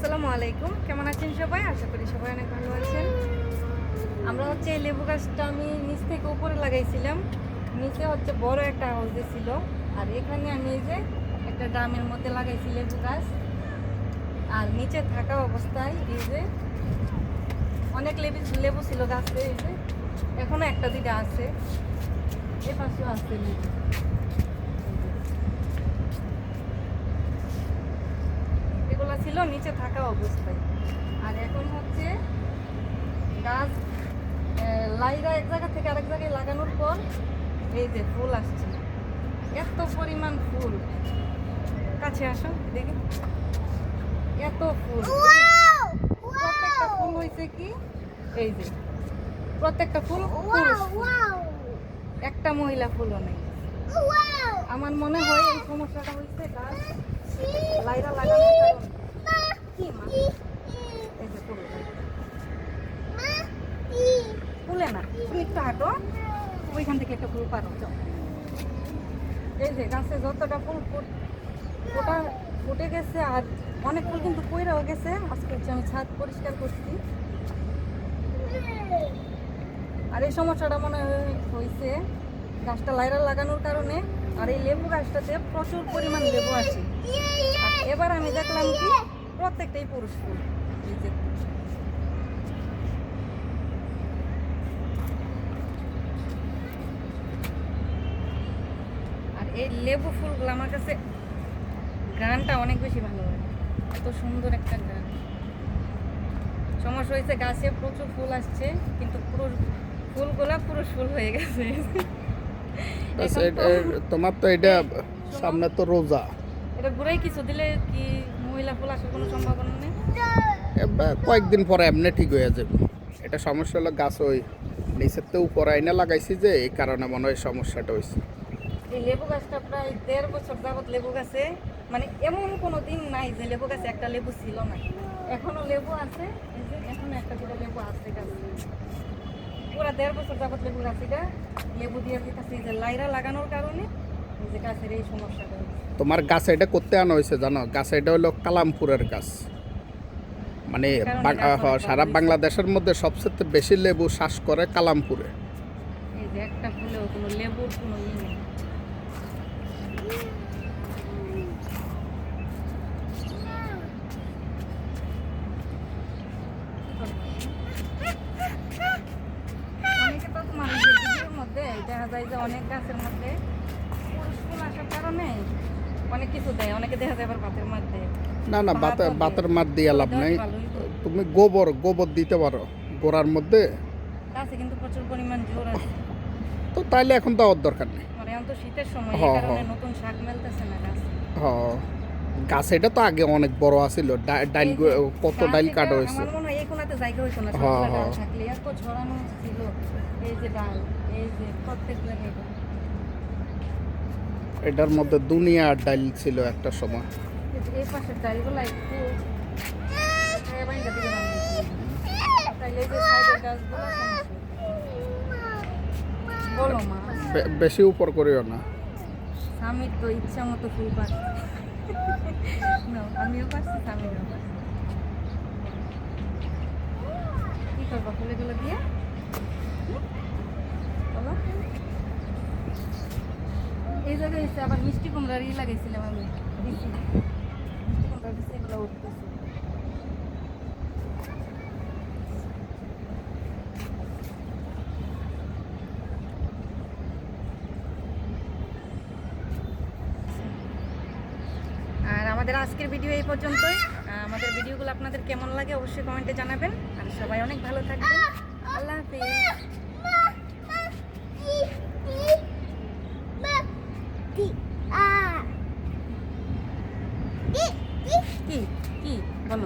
আসসালামু আলাইকুম। কেমন আছেন সবাই? আশা করি সবাই অনেক ভালো আছেন। আমরা হচ্ছে এই লেবু গাছটা আমি নিচ থেকে উপরে লাগাইছিলাম। নিচে হচ্ছে বড় একটা হাউসে ছিল। আর এখানে আমি যে একটা ড্রামের মধ্যে লাগাইছি লেবু গাছ। আর নিচে থাকা অবস্থায় এই যে অনেক লেবু লেবু ছিল গাছে এই যে। এখনও একটা দুইটা আছে। এ পাশেও আছে লেবু। ছিল নিচে অবস্থায়। আর এখন হচ্ছে গাছ লাইরা এক জায়গা থেকে আরেক জায়গায় লাগানোর পর এই যে ফুল আসছে। এত পরিমাণ ফুল। কাছে আসো, দেখি। এত ফুল। প্রত্যেকটা ফুল হয়েছে কি? এই যে, প্রত্যেকটা ফুল একটা মহিলা ফুলও নেই। আমার মনে হয় এই সমস্যাটা হয়েছে গাছ লাইরা লাগানোর কারণে কি মা এই যে ফুল ফুলে না তুমি একটু হাঁটো ওইখান থেকে একটা ফুল পারো যাও এই যে গাছে যতটা ফুল ফুট- ফোটা গেছে আর অনেক ফুল কিন্তু পইরাও গেছে। আজকে হচ্ছে আমি ছাদ পরিষ্কার করছি। আর এই সমস্যাটা মনে হয় হয়েছে গাছটা লাইরা লাগানোর কারণে। আর এই লেবু গাছটাতে প্রচুর পরিমাণ লেবু আর এবার আমি দেখলাম কি প্রত্যেকটাই পুরুষ ফুল। এই লেবু ফুলগুলো আমার কাছে গানটা অনেক বেশি ভালো লাগে। এত সুন্দর একটা গান। সমস্যা হয়েছে গাছে প্রচুর ফুল আসছে কিন্তু পুরো ফুলগুলা পুরো ফুল হয়ে গেছে। এ- তোমার তো এটা সামনে তো রোজা। এটা ঘুরাই কিছু দিলে কি মহিলা ফুল আসার কোনো সম্ভাবনা নেই? কয়েকদিন পরে এমনি ঠিক হয়ে যাবে। এটা সমস্যা হলো গাছ ওই নিচের তো উপরে আইনা লাগাইছি যে এই কারণে মনে হয় সমস্যাটা হয়েছে। এই লেবু গাছটা প্রায় দেড় বছর যাবত লেবু গাছে মানে এমন কোনো দিন নাই যে লেবু গাছে একটা লেবু ছিল না। এখনও লেবু আছে এই যে এখনও একটা করে লেবু আছে গাছে। পুরা দেড় বছর যাবত লেবু গাছিটা লেবু দিয়ে এই যে লাইরা লাগানোর কারণে যে গাছের এই সমস্যাটা তোমার গাছে এটা করতে আনা হয়েছে জানো? গাছে এটা হলো কালামপুরের গাছ। মানে সারা বাংলাদেশের মধ্যে সবচেয়ে বেশি লেবু শ্বাস করে কালামপুরে। এই যে একটা ফুলেও কোনো লেবুর কোনো ই নেই অনেকে তো তোমার এই যে ভিডিওর মধ্যে দেখা যায় যে অনেক গাছের মধ্যে ফুল আসার কারণে অনেক কিছু দেয় অনেকে দেখা যায় আবার মাঠ মধ্যে না না বাতের বাতের মাঠ দিয়ে লাভ নাই। তুমি গোবর গোবর দিতে পারো গোড়ার মধ্যে। আছে কিন্তু প্রচুর পরিমাণ জোর আছে। তো তাইলে এখন দেওয়ার দরকার নেই। মানে এখন তো শীতের সময় এই হ্যাঁ, কারণে হ্যাঁ। নতুন শাক মেলতেছে না গাছ। হ। গাছ এটা তো আগে অনেক বড় আছিল ডাইল কত ডাইল কাটা হয়েছে? মনে হয় হ্যাঁ। এটার মধ্যে দুনিয়া ডাইল ছিল একটা সময়। বেশি উপর করিও না। স্বামীর তো ইচ্ছা মতো ফুল পাচ্ছে। না, আমিও পাচ্ছি স্বামীরও পাচ্ছে কি করব ফুলেগুলো দিয়ে এই জায়গায় এসে আবার মিষ্টি কুমড়ার ই লাগাইছিলাম আমি দিছি মিষ্টি কুমড়া দিছি এগুলো উঠতেছে আমাদের আজকের ভিডিও এই পর্যন্তই আমাদের ভিডিওগুলো আপনাদের কেমন লাগে অবশ্যই কমেন্টে জানাবেন আর সবাই অনেক ভালো থাকবেন আল্লাহ হাফিজ